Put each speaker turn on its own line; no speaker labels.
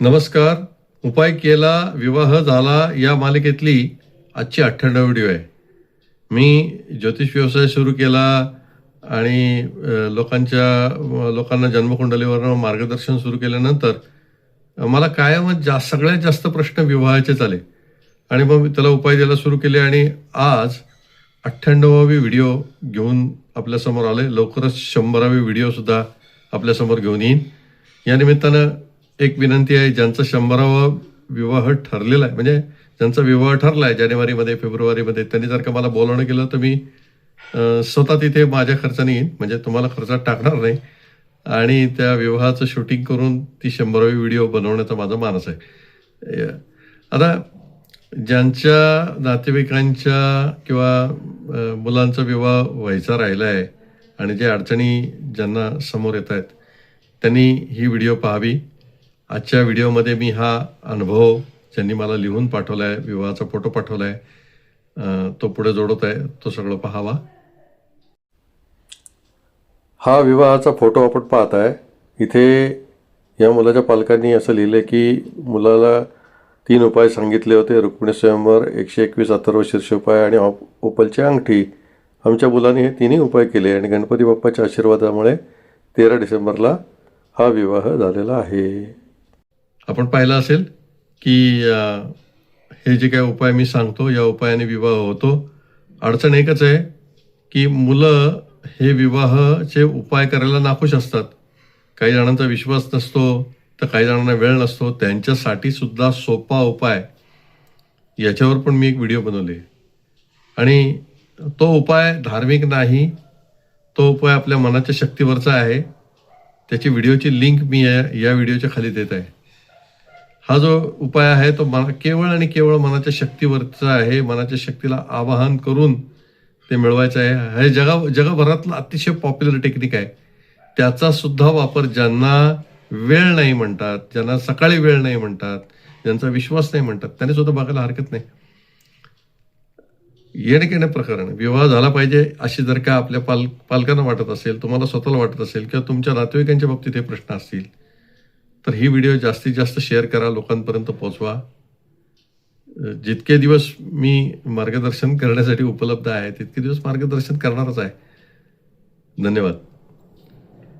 नमस्कार. उपाय केला विवाह झाला या मालिकेतली आजची अठ्ठ्याण्णव व्हिडिओ आहे. मी ज्योतिष व्यवसाय सुरू केला आणि लोकांच्या लोकांना जन्मकुंडलीवर मार्गदर्शन सुरू केल्यानंतर मला कायमच जा सगळ्यात जास्त प्रश्न विवाहाचेच आले. आणि मग मी त्याला उपाय द्यायला सुरू केले आणि आज अठ्ठ्याण्णवावी व्हिडिओ घेऊन आपल्यासमोर आले लवकरच शंभरावी व्हिडिओसुद्धा आपल्यासमोर घेऊन येईन. या निमित्तानं एक विनंती आहे ज्यांचा शंभरावा विवाह ठरलेला आहे म्हणजे ज्यांचा विवाह ठरला आहे जानेवारीमध्ये फेब्रुवारीमध्ये त्यांनी जर का मला बोलावणं केलं तर मी स्वतः तिथे माझ्या खर्चाने येईन म्हणजे तुम्हाला खर्चात टाकणार नाही. आणि त्या विवाहाचं शूटिंग करून ती शंभरावी व्हिडिओ बनवण्याचा माझा मानस आहे. आता ज्यांच्या नातेवाईकांच्या किंवा मुलांचा विवाह व्हायचा राहिला आहे आणि जे अडचणी ज्यांना समोर येत आहेत त्यांनी ही व्हिडिओ पाहावी. आजच्या व्हिडिओमध्ये मी हा अनुभव ज्यांनी मला लिहून पाठवला आहे विवाहाचा फोटो पाठवला आहे तो पुढे जोडत आहे तो सगळं पाहावा. हा विवाहाचा फोटो आपण पाहत आहे इथे या मुलाच्या पालकांनी असं लिहिलं की मुलाला तीन उपाय सांगितले होते. रुक्मिणी स्वयंवर एकशे एकवीस अथर्व शीर्ष उपाय आणि ऑप- ओपलची अंगठी. आमच्या मुलाने हे तिन्ही उपाय केले आणि गणपती बाप्पाच्या आशीर्वादामुळे तेरा डिसेंबरला हा विवाह झालेला आहे. आपण पाहिलं असेल की हे जे काय उपाय मी सांगतो या उपायाने विवाह होतो. अडचण एकच आहे की मुलं हे विवाहाचे उपाय करायला नाखुश असतात. काही जणांचा विश्वास नसतो तर काही जणांना वेळ नसतो. त्यांच्यासाठी सुद्धा सोपा उपाय. याच्यावर पण मी एक व्हिडिओ बनवले. आणि तो उपाय धार्मिक नाही तो उपाय आपल्या मनाच्या शक्तीवरचा आहे. त्याची व्हिडिओची लिंक मी या या व्हिडिओच्या खाली देत आहे. हा जो उपाय आहे तो मना केवळ आणि केवळ मनाच्या शक्तीवरचा आहे. मनाच्या शक्तीला आवाहन करून ते मिळवायचं आहे. हे जगा जगभरातलं अतिशय पॉप्युलर टेक्निक आहे. त्याचा सुद्धा वापर ज्यांना वेळ नाही म्हणतात ज्यांना सकाळी वेळ नाही म्हणतात ज्यांचा विश्वास नाही म्हणतात त्याने सुद्धा बघायला हरकत नाही. येणे केणे प्रकरण विवाह झाला पाहिजे अशी जर का आपल्या पाल पालकांना वाटत असेल तुम्हाला स्वतःला वाटत असेल किंवा तुमच्या नातेवाईकांच्या बाबतीत हे प्रश्न असतील तर ही व्हिडिओ जास्तीत जास्त शेअर करा लोकांपर्यंत पोचवा जितके दिवस मी मार्गदर्शन करण्यासाठी उपलब्ध आहे तितके दिवस मार्गदर्शन करणारच आहे. धन्यवाद.